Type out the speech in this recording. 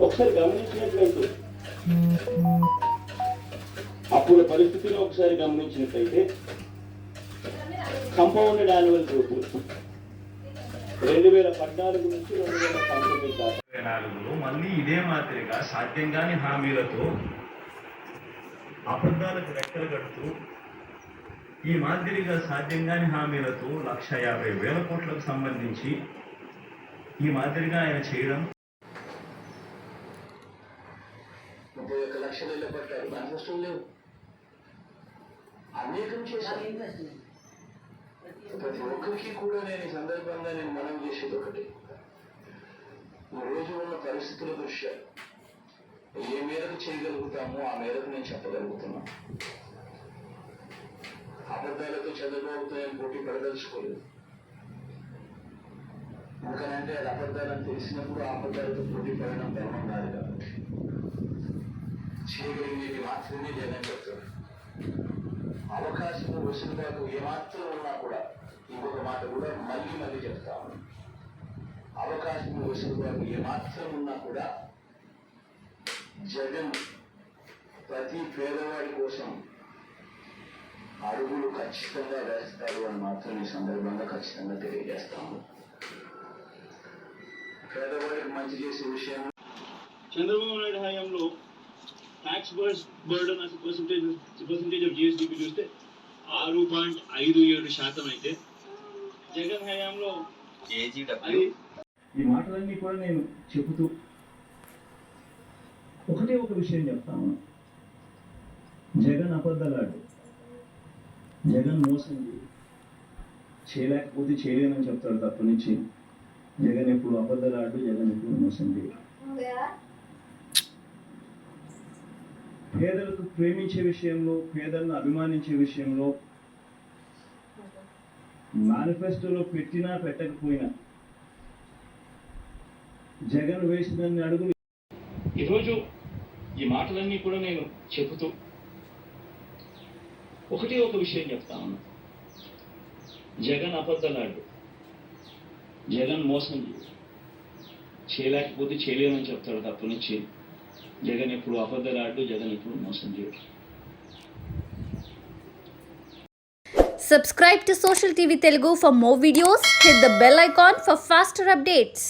ఒకసారి గమనించినట్లయితే అప్పుడు పరిస్థితిని ఒకసారి గమనించినట్లయితే కంపౌండెడ్ యాన్యువల్ గ్రోత్ రెండు వేల పద్నాలుగు నుంచి రెండు వేల పంతొమ్మిది దాకా. నాలుగులో మళ్ళీ ఇదే మాదిరిగా సాధ్యం కాని హామీలతో అబద్ధాలకు రెక్కలు కడుతూ ఈ మాదిరిగా సాధ్యం కాని హామీలతో లక్ష యాభై వేల కోట్లకు సంబంధించి ఈ మాదిరిగా ఆయన చేయడం ముప్పై ఒక్క లక్షలు వెళ్ళబడ్డారు మేనిఫెస్టో లేవు. అనేకం చేశారు. ప్రతి ఒక్కరికి కూడా నేను ఈ సందర్భంగా నేను మనం చేసేది ఒకటి. ఈ రోజు ఉన్న పరిస్థితుల దృష్ట్యా ఏ మేరకు చేయగలుగుతామో ఆ మేరకు నేను చెప్పగలుగుతున్నా. అబద్ధాలతో చంద్రబాబుతో నేను పోటీ పడదలుచుకోలేదు. ఎందుకనంటే అది అబద్ధాలని తెలిసినప్పుడు ఆ అబద్ధాలతో పోటీ పడడం ధర్మం కాదు కాబట్టి. చేయగలిగేది మాత్రమే జగన్ చెప్తాడు అవకాశం వెసులుబాటు ఏమాత్రం ఉన్నా కూడా ఇంకొక మాట కూడా మళ్ళీ మళ్ళీ చెప్తాము అవకాశం వెసులుబాటు ఏమాత్రం ఉన్నా కూడా జగన్ ప్రతి పేదవాడి కోసం అడుగులు ఖచ్చితంగా వేస్తారు అని మాత్రం ఈ సందర్భంగా ఖచ్చితంగా తెలియజేస్తాము పేదవాడికి మంచి చేసే విషయం చంద్రబాబు నాయుడు హయాంలో ట్యాక్స్ బర్డన్ అసలు పర్సంటేజ్ పర్సంటేజ్ ఆఫ్ జిఎస్డిపి చూస్తే ఆరు పాయింట్ ఐదు ఏడు శాతం అయితే జగన్ హయాంలో ఈ మాటలన్నీ కూడా నేను చెబుతూ ఒకటే ఒక విషయం చెప్తాను జగన్ అబద్ధలాడు. జగన్ మోసం. చేయలేకపోతే చేయలేనని చెప్తాడు తప్ప నుంచి జగన్ ఎప్పుడు అబద్ధలాడు జగన్ ఎప్పుడు మోసం చేయడు. పేదలకు ప్రేమించే విషయంలో పేదలను అభిమానించే విషయంలో మేనిఫెస్టోలో పెట్టినా పెట్టకపోయినా జగన్ వేసినన్ని అడుగులు ఈరోజు ఈ మాటలన్నీ కూడా నేను చెబుతూ ఒకటి ఒక విషయం చెప్తా ఉన్నా. జగన్ అబద్ధలాడు. జగన్ మోసం చేయలేకపోతే చేయలేమని చెప్తాడు తప్ప నుంచి. జగన్ ఎప్పుడు అబద్ధలాడు జగన్ ఎప్పుడు మోసం చేయడు Subscribe to Social TV Telugu for more videos. Hit the bell icon for faster updates.